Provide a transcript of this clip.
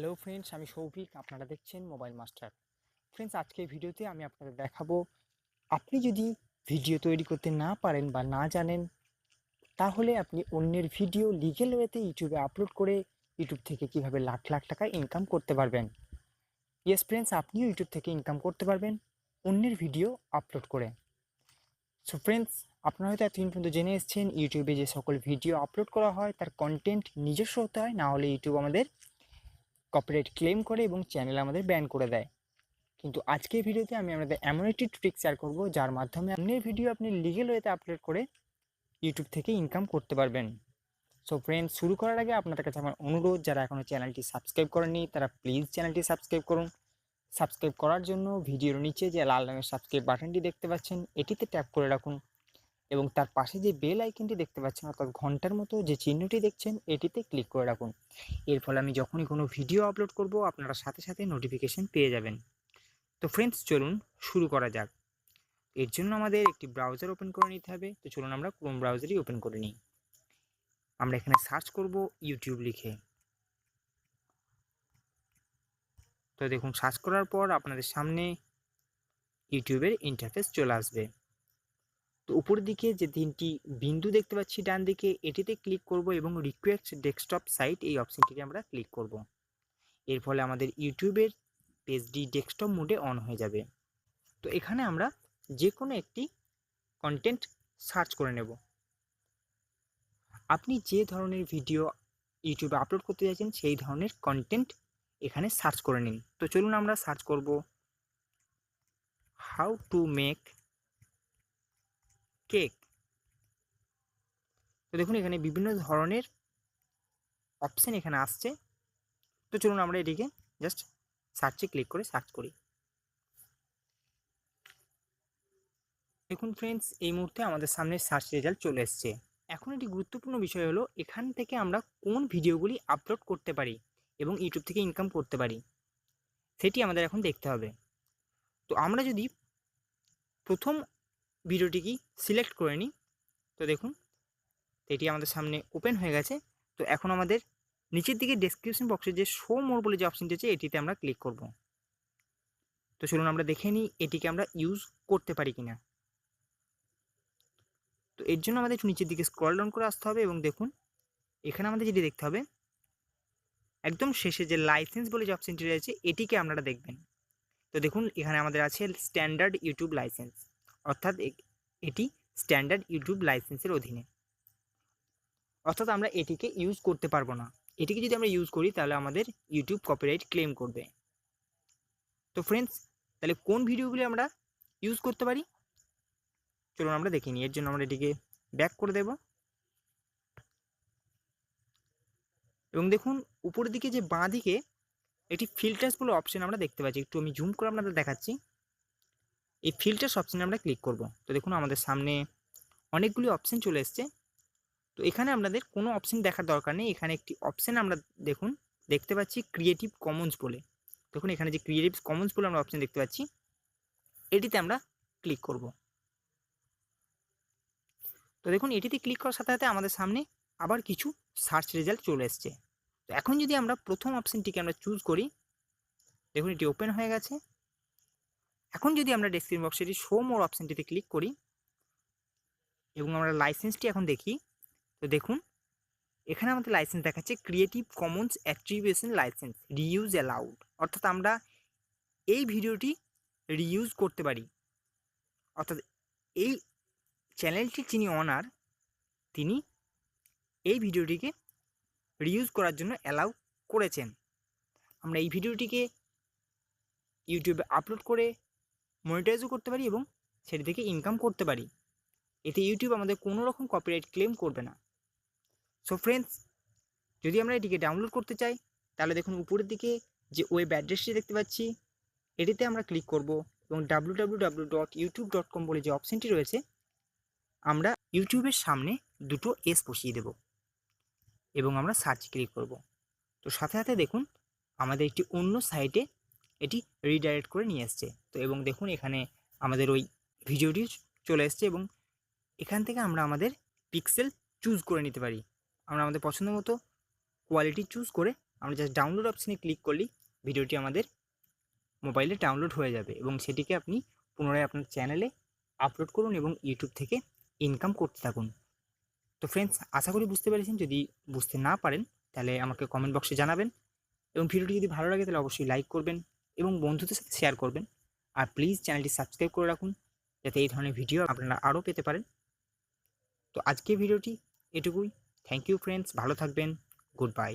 Hello friends আমি সৌভিক আপনারা দেখছেন মোবাইল মাস্টার ফ্রেন্ডস আজকের ভিডিওতে আমি আপনাদের দেখাবো, আপনি যদি ভিডিও তৈরি করতে না পারেন বা না জানেন, তাহলে আপনি অন্যের ভিডিও লিগেল ওয়েতে ইউটিউবে আপলোড করে ইউটিউব থেকে কীভাবে লাখ লাখ টাকা ইনকাম করতে পারবেন। ইয়েস ফ্রেন্ডস আপনিও ইউটিউব থেকে ইনকাম করতে পারবেন, অন্যের ভিডিও আপলোড করে। সো ফ্রেন্ডস আপনারা হয়তো এতদিন পর্যন্ত জেনে এসেছেন, ইউটিউবে যে সকল ভিডিও আপলোড করা হয়, তার কন্টেন্ট নিজস্ব হতে হয় না হলে ইউটিউব আমাদের কপিরাইট ক্লেম করে এবং চ্যানেল আমাদের ব্যান করে দেয়। কিন্তু আজকের ভিডিওতে আমি আপনাদের এমন একটি ট্রিক শেয়ার করব, যার মাধ্যমে আপনি ভিডিও আপনি লিগেল ওয়েতে আপলোড করে ইউটিউব থেকে ইনকাম করতে পারবেন। সো ফ্রেন্ডস শুরু করার আগে আপনাদের কাছে আমার অনুরোধ, যারা এখনও চ্যানেলটি সাবস্ক্রাইব করেননি, তারা প্লিজ চ্যানেলটি সাবস্ক্রাইব করুন। সাবস্ক্রাইব করার জন্য ভিডিওর নিচে যে লাল রঙের সাবস্ক্রাইব বাটনটি দেখতে পাচ্ছেন, এটিতে ট্যাপ করে রাখুন। এবং তার পাশে যে বেল আইকনটি দেখতে পাচ্ছেন, অর্থাৎ ঘণ্টার মতো যে চিহ্নটি দেখছেন, এটিতে ক্লিক করে রাখুন। এর ফলে আমি যখনই কোনো ভিডিও আপলোড করব, আপনারা সাথে সাথে নোটিফিকেশন পেয়ে যাবেন। তো ফ্রেন্ডস চলুন শুরু করা যাক। এর জন্য আমাদের একটি ব্রাউজার ওপেন করে নিতে হবে। তো চলুন আমরা ক্রোম ব্রাউজারই ওপেন করে নিই। আমরা এখানে সার্চ করব ইউটিউব লিখে। তো দেখুন সার্চ করার পর আপনাদের সামনে ইউটিউবের ইন্টারফেস চলে আসবে। তো উপরের দিকে যে তিনটি বিন্দু দেখতে পাচ্ছি ডান দিকে, এটিতে ক্লিক করব এবং রিকোয়েস্ট ডেস্কটপ সাইট এই অপশনটিতে আমরা ক্লিক করব। এর ফলে আমাদের ইউটিউবের পেজটি ডেস্কটপ মোডে অন হয়ে যাবে। তো এখানে আমরা যে কোনো একটি কন্টেন্ট সার্চ করে নেব। আপনি যে ধরনের ভিডিও ইউটিউবে আপলোড করতে চাইছেন, সেই ধরনের কন্টেন্ট এখানে সার্চ করে নিন। তো চলুন আমরা সার্চ করব। How to make cake. তো দেখুন, এখানে বিভিন্ন ধরনের অপশান এখানে আসছে। তো চলুন আমরা এটিকে জাস্ট সার্চে ক্লিক করে সার্চ করি। দেখুন ফ্রেন্ডস এই মুহূর্তে আমাদের সামনে সার্চ রেজাল্ট চলে এসছে। এখন একটি গুরুত্বপূর্ণ বিষয় হলো, এখান থেকে আমরা কোন ভিডিওগুলি আপলোড করতে পারি এবং ইউটিউব থেকে ইনকাম করতে পারি, সেটি আমাদের এখন দেখতে হবে। তো আমরা যদি প্রথম ভিডিওটিকে সিলেক্ট করে নিই। তো দেখুন এটি আমাদের সামনে ওপেন হয়ে গেছে। তো এখন আমাদের নিচের দিকে ডেসক্রিপশন বক্সে যে শো মোর বলে যে অপশনটি আছে, এটিতে আমরা ক্লিক করব। তো চলুন আমরা দেখে নিই এটিকে আমরা ইউজ করতে পারি কিনা। তো এর জন্য আমাদের একটু নিচের দিকে স্ক্রল ডাউন করে আসতে হবে এবং দেখুন, এখানে আমাদের যেটি দেখতে হবে, একদম শেষে যে লাইসেন্স বলে যে অপশনটি রয়েছে, এটিকে আপনারা দেখবেন। তো দেখুন, এখানে আমাদের আছে স্ট্যান্ডার্ড ইউটিউব লাইসেন্স অর্থাৎ এটি স্ট্যান্ডার্ড ইউটিউব লাইসেন্সের অধীনে। অর্থাৎ আমরা এটিকে ইউজ করতে পারব না। এটিকে যদি আমরা ইউজ করি, তাহলে আমাদের ইউটিউব কপিরাইট ক্লেম করবে। তো ফ্রেন্ডস তাহলে কোন ভিডিওগুলি আমরা ইউজ করতে পারি? চলুন আমরা দেখিনি এর জন্য আমরা এটিকে ব্যাক করে দেব। এবং দেখুন, উপরের দিকে যে বাঁ দিকে একটি ফিল্টার্স বলে অপশন আমরা দেখতে পাচ্ছি। একটু আমি জুম করে আপনাদের দেখাচ্ছি। এই ফিল্টার্স অপশানে আমরা ক্লিক করব। তো দেখুন, আমাদের সামনে অনেকগুলি অপশান চলে এসছে। তো এখানে আপনাদের কোনো অপশান দেখার দরকার নেই। এখানে একটি অপশান আমরা দেখুন, দেখতে পাচ্ছি ক্রিয়েটিভ কমন্স বলে। দেখুন, এখানে যে ক্রিয়েটিভ কমন্স বলে আমরা অপশান দেখতে পাচ্ছি, এটিতে আমরা ক্লিক করব। তো দেখুন, এটিতে ক্লিক করার সাথে সাথে আমাদের সামনে আবার কিছু সার্চ রেজাল্ট চলে এসছে। তো এখন যদি আমরা প্রথম অপশানটিকে আমরা চুজ করি, দেখুন, এটি ওপেন হয়ে গেছে। এখন যদি আমরা ডেসক্রিপশন বক্সে শো মোর অপশানটিতে ক্লিক করি এবং আমরা লাইসেন্সটি এখন দেখি, তো দেখুন, এখানে আমাদের লাইসেন্স দেখাচ্ছে creative commons attribution licence reuse allowed অর্থাৎ আমরা এই ভিডিওটি রিউজ করতে পারি। অর্থাৎ এই চ্যানেলটির যিনি অনার তিনি এই ভিডিওটিকে রিউজ করার জন্য অ্যালাউ করেছেন। আমরা এই ভিডিওটিকে ইউটিউবে আপলোড করে মনিটাইজও করতে পারি এবং সেটি থেকে ইনকাম করতে পারি। এতে ইউটিউব আমাদের কোনো রকম কপিরাইট ক্লেম করবে না। সো ফ্রেন্ডস যদি আমরা এটিকে ডাউনলোড করতে চাই, তাহলে দেখুন উপরের দিকে যে ওয়েব অ্যাড্রেসটি দেখতে পাচ্ছি, এটিতে আমরা ক্লিক করব এবং W W dot YouTube dot বলে যে অপশানটি রয়েছে, আমরা ইউটিউবের সামনে দুটো এস বসিয়ে দেব এবং আমরা সার্চ ক্লিক করব। তো সাথে সাথে দেখুন, আমাদের একটি অন্য সাইটে এটি রিডাইরেক্ট করে নিয়ে এসছে তো এবং দেখুন এখানে আমাদের ওই ভিডিওটি চলে এসছে এবং এখান থেকে আমরা আমাদের পিক্সেল চুজ করে নিতে পারি। আমরা আমাদের পছন্দ মতো কোয়ালিটি চুজ করে আমরা জাস্ট ডাউনলোড অপশানে ক্লিক করলেই ভিডিওটি আমাদের মোবাইলে ডাউনলোড হয়ে যাবে এবং সেটিকে আপনি পুনরায় আপনার চ্যানেলে আপলোড করুন এবং ইউটিউব থেকে ইনকাম করতে থাকুন। তো ফ্রেন্ডস আশা করি বুঝতে পেরেছেন। যদি বুঝতে না পারেন, তাহলে আমাকে কমেন্ট বক্সে জানাবেন এবং ভিডিওটি যদি ভালো লাগে, তাহলে অবশ্যই লাইক করবেন। এবং বন্ধুদের সাথে শেয়ার করবেন। আর প্লিজ চ্যানেলটি সাবস্ক্রাইব করে রাখুন, যাতে এই ধরনের ভিডিও আপনারা আরও পেতে পারেন। তো আজকে ভিডিওটি এটুকুই। থ্যাংক ইউ ফ্রেন্ডস ভালো থাকবেন। Good bye